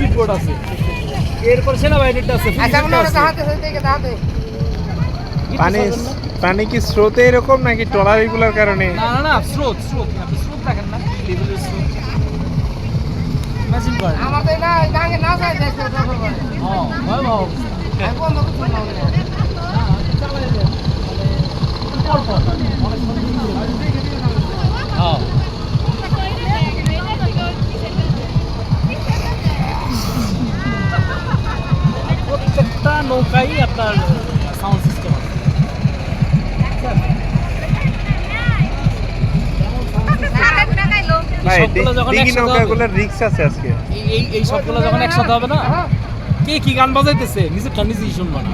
Speed boat আছে। এরপর সেনাবাহিনীটা আছে আচ্ছা পানি পানি কি স্রোতে এরকম নাকি ট্রলারিগুলোর কারণে? না না না স্রোত স্রোত আপনি স্রোত দেখেন না। লেভেলের স্রোত। আমাদের না গাঙ্গে না যায় দেখতে তো করে নৌকাই আপনার সাউন্ড সিস্টেম আছে। এই এই সবগুলো যখন একসাথে হবে না? কে কি গান বাজাইতেছে? নিজেরটা নিজেই শুনব না।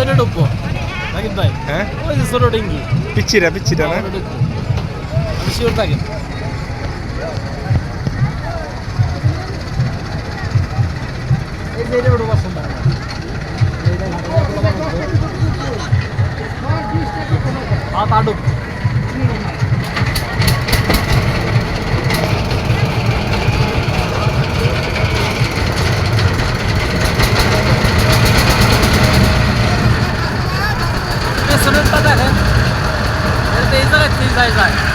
সাইডে ঢুকবো রাকিব ভাই হ্যাঁ? ওই যে ছোট ডিঙ্গি। পিচ্ছিরা পিচ্ছিরা না? ঢুকবো আমি শিওর থাকেন এই যে Nazar ettiğiniz aylar.